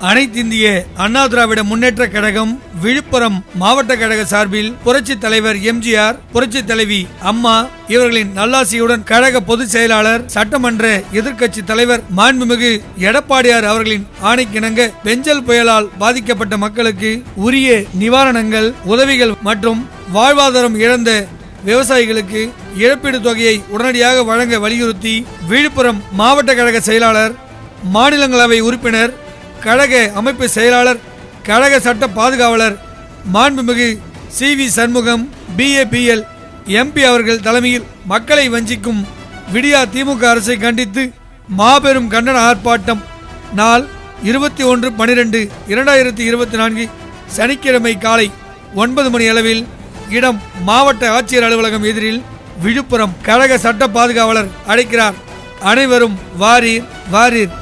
அனைத்திந்திய அண்ணா திராவிட முன்னேற்ற கழகம் விழுப்புரம் மாவட்ட கழக சார்பில் புரட்சி தலைவர் எம்ஜிஆர் புரட்சி தலைவி அம்மா இவர்களின் நல்லாசியுடன் கழக பொதுச் செயலாளர் சட்டமன்ற எதிர்க்கட்சி தலைவர் மாண்புமிகு எடப்பாடியார் அவர்களின் ஆணைக்கிணங்க பெஞ்சல் புயலால் பாதிக்கப்பட்ட மக்களுக்கு உரிய நிவாரணங்கள் உதவிகள் மற்றும் வாழ்வாதாரம் இழந்த விவசாயிகளுக்கு இழப்பீடு தொகையை உடனடியாக வழங்க வலியுறுத்தி விழுப்புரம் மாவட்ட கழக செயலாளர் மாநிலங்களவை உறுப்பினர் கழக அமைப்பு செயலாளர் கழக சட்ட பாதுகாவலர் மாண்புமிகு C V Shanmugam BABL MP அவர்கள் தலைமையில் மக்களை வஞ்சிக்கும் விடியா திமுக அரசை கண்டித்து மாபெரும் கண்டன ஆர்ப்பாட்டம் நாள் இருபத்தி ஒன்று பனிரெண்டு இரண்டாயிரத்தி இருபத்தி நான்கு சனிக்கிழமை காலை ஒன்பது மணி அளவில் இடம் மாவட்ட ஆட்சியர் அலுவலகம் எதிரில் விழுப்புரம் கழக சட்ட பாதுகாவலர் அழைக்கிறார். அனைவரும் வாரீர் வாரீர்.